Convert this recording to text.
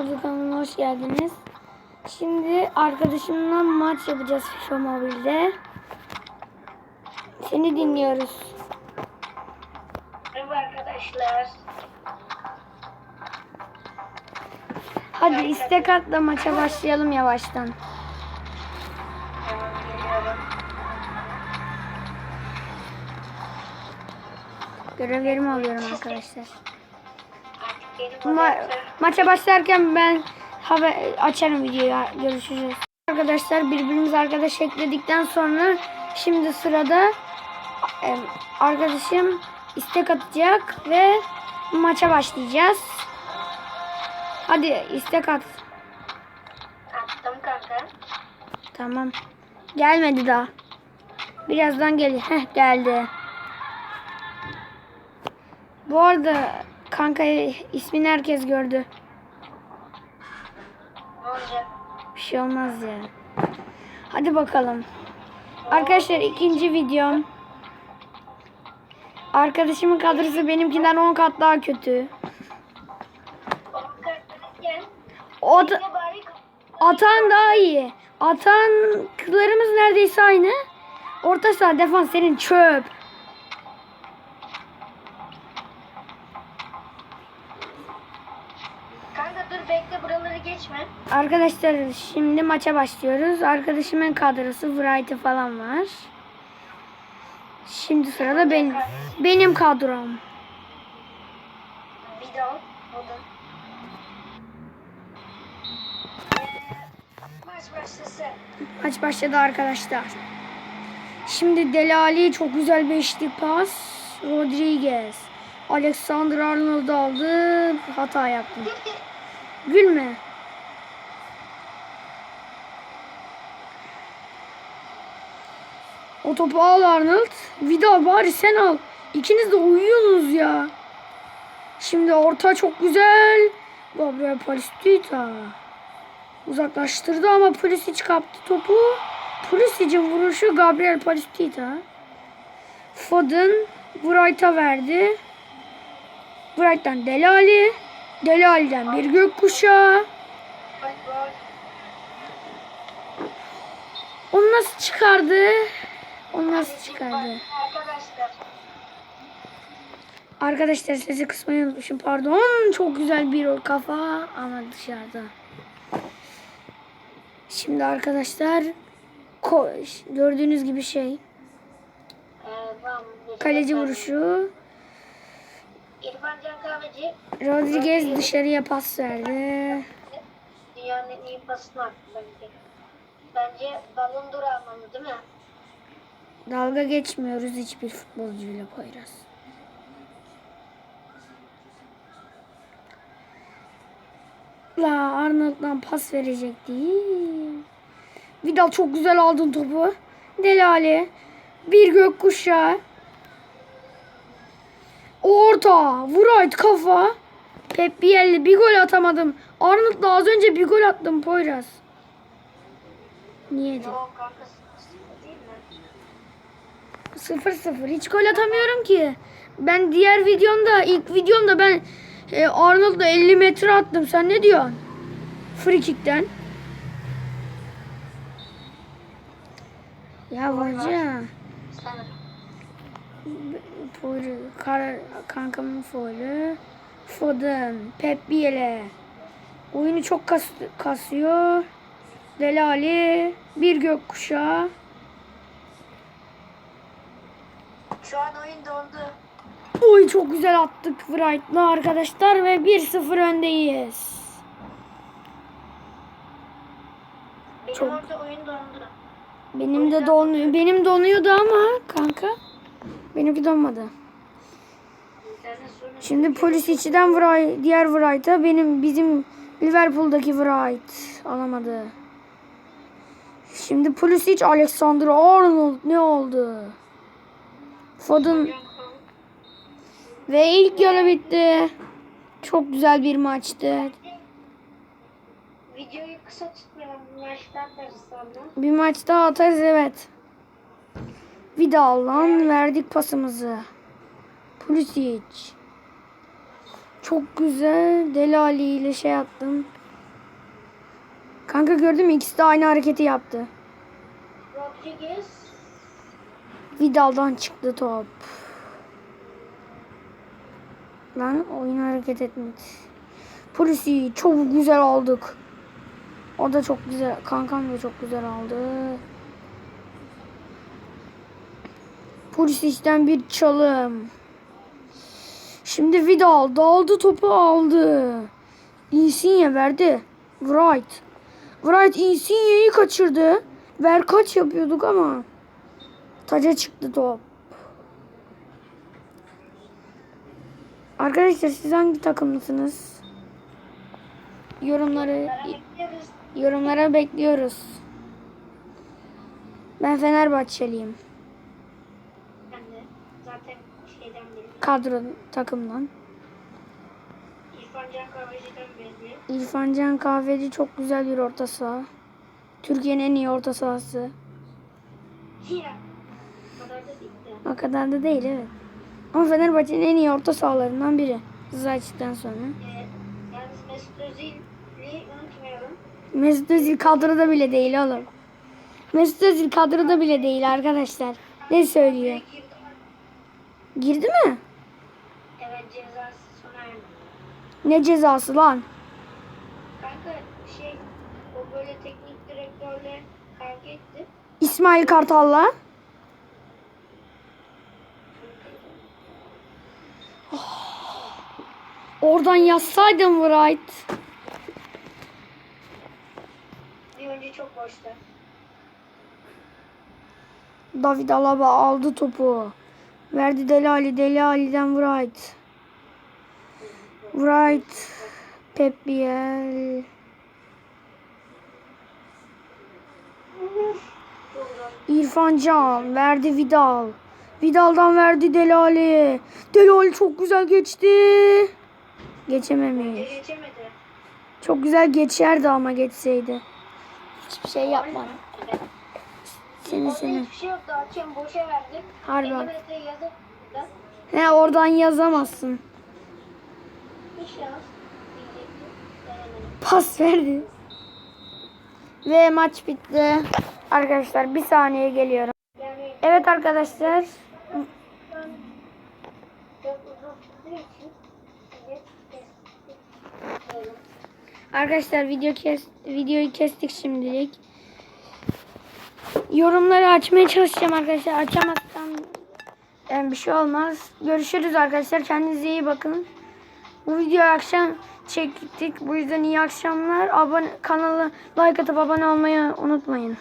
Modu kanalına hoş geldiniz. Şimdi arkadaşımla maç yapacağız FIFA Mobile'de. Seni dinliyoruz. Merhaba arkadaşlar. Hadi istek atla maça başlayalım yavaştan. Geliyorum. Görevlerimi alıyorum arkadaşlar. Ma maça başlarken ben haber açarım videoyu. Görüşürüz. Arkadaşlar birbirimiz arkadaş ekledikten sonra şimdi sırada e, arkadaşım istek atacak ve maça başlayacağız. Hadi istek at. Attım kanka. Tamam. Gelmedi daha. Birazdan gelir. Heh geldi. Bu arada kanka ismini herkes gördü. Ne olacak? Bir şey olmaz ya. Hadi bakalım. Arkadaşlar ikinci videom. Arkadaşımın kadrosu benimkinden 10 kat daha kötü. O da, atan daha iyi. Atanlarımız neredeyse aynı. Orta saha defans senin çöp. Geçme. Arkadaşlar şimdi maça başlıyoruz. Arkadaşımın kadrosu Variety falan var. Şimdi sırada benim. Benim kadrom. Maç başlasın. Maç başladı arkadaşlar. Şimdi Delali çok güzel beşlik pas. Rodriguez. Alexander Arnold aldı. Hata yaptım. Gülme. O topu al Arnold. Vidal bari sen al. İkiniz de uyuyorsunuz ya. Şimdi orta çok güzel. Gabriel Palistita. Uzaklaştırdı ama Pulisic kaptı topu. Pulisic'in vuruşu Gabriel Palistita. Foden Wright'a verdi. Wright'tan Delali. Delali'den bir gökkuşağı. Onu nasıl çıkardı? Onu nasıl çıkardı? Arkadaşlar. Sesi kısmayı unutmuşum. Pardon. Çok güzel bir o kafa ama dışarıda. Şimdi arkadaşlar ko- gördüğünüz gibi şey. Kaleci vuruşu. Rodriguez dışarıya pas verdi. dünyanın en iyi pasını attı bence. Bence balon dur almalı değil mi? Dalga geçmiyoruz hiçbir futbolcuyla Poyraz. La Arnold'dan pas verecek değil. Vidal çok güzel aldın topu. Delali. Bir gökkuşağı. Orta. Vurayt kafa. Pep Biel'le bir gol atamadım. Arnold'la az önce bir gol attım Poyraz. Niye? Yok kanka? 0-0. Hiç gol atamıyorum ki. Ben diğer videomda, ilk videomda ben e, Arnold'la 50 metre attım. Sen ne diyorsun? Free kick'ten. Ya hoca. Foylu, kar, kankamın foylu. Foden, Pep Biel'e. Oyunu çok kas, kasıyor. Delali, bir gökkuşağı. Şu an oyun dondu. Oy çok güzel attık Wright'la arkadaşlar ve 1-0 öndeyiz. Benim Çok- orada oyun dondu. Benim de donuyor. Benim donuyordu ama kanka. Benimki donmadı. Şimdi polis içiden Wright, diğer Wright'a benim bizim Liverpool'daki Wright alamadı. Şimdi polis hiç Alexander Arnold ne oldu? Foden ve ilk yarı bitti. Çok güzel bir maçtı. Videoyu kısa tutmayalım. Maçtan ders sonra. Bir maç daha atarız evet. Vidal'dan verdik pasımızı. Pulisic. Çok güzel. Delali ile şey attım. Kanka gördün mü? İkisi de aynı hareketi yaptı. Rodriguez. Vidal'dan çıktı top. Lan oyun hareket etmedi. Polisi çok güzel aldık. O da çok güzel. Kankam da çok güzel aldı. Polisic'den bir çalım. Şimdi Vidal daldı topu aldı. Insigne verdi. Wright. Wright Insigne'yi kaçırdı. Ver kaç yapıyorduk ama. Taca çıktı top. Arkadaşlar siz hangi takımlısınız? Yorumları yorumlara bekliyoruz. Ben Fenerbahçeliyim. Ben de zaten şeyden belli. Kadro takımdan. İrfan Can Kahveci'den belli. İrfan Can Kahveci çok güzel bir orta saha. Türkiye'nin en iyi orta sahası. Ya. O kadar da değil evet. Ama Fenerbahçe'nin en iyi orta sahalarından biri. Zayç'tan sonra. Ee, yalnız Mesut Özil'i unutmayalım. Mesut Özil kadroda bile değil oğlum. Mesut Özil kadroda bile değil arkadaşlar. Ne söylüyor? Girdi mi? Evet cezası sona erdi. Ne cezası lan? Kanka şey o böyle teknik direktörle kavga etti. İsmail Kartal'la. Oradan yazsaydım Wright. Bir önce çok boşta. David Alaba aldı topu. Verdi Deli Ali. Deli Ali'den Wright. Wright. Pep Biel. İrfan Can. Verdi Vidal. Vidal'dan verdi Deli Ali. Deli Ali çok güzel geçti. Geçememiş. Geçemedi. Çok güzel geçerdi ama geçseydi. Hiçbir şey yapmadı. Seni seni. hiçbir şey yoktu. Hakem boşa verdi. Harbi 50 bak. metre yazıp He oradan yazamazsın. Pas verdi. Ve maç bitti. Arkadaşlar bir saniye geliyorum. Evet arkadaşlar. çok uzun için. Arkadaşlar video kes videoyu kestik şimdilik. Yorumları açmaya çalışacağım arkadaşlar. Açamazsam yani bir şey olmaz. Görüşürüz arkadaşlar. Kendinize iyi bakın. Bu videoyu akşam çektik. Bu yüzden iyi akşamlar. Abone kanala like atıp abone olmayı unutmayın.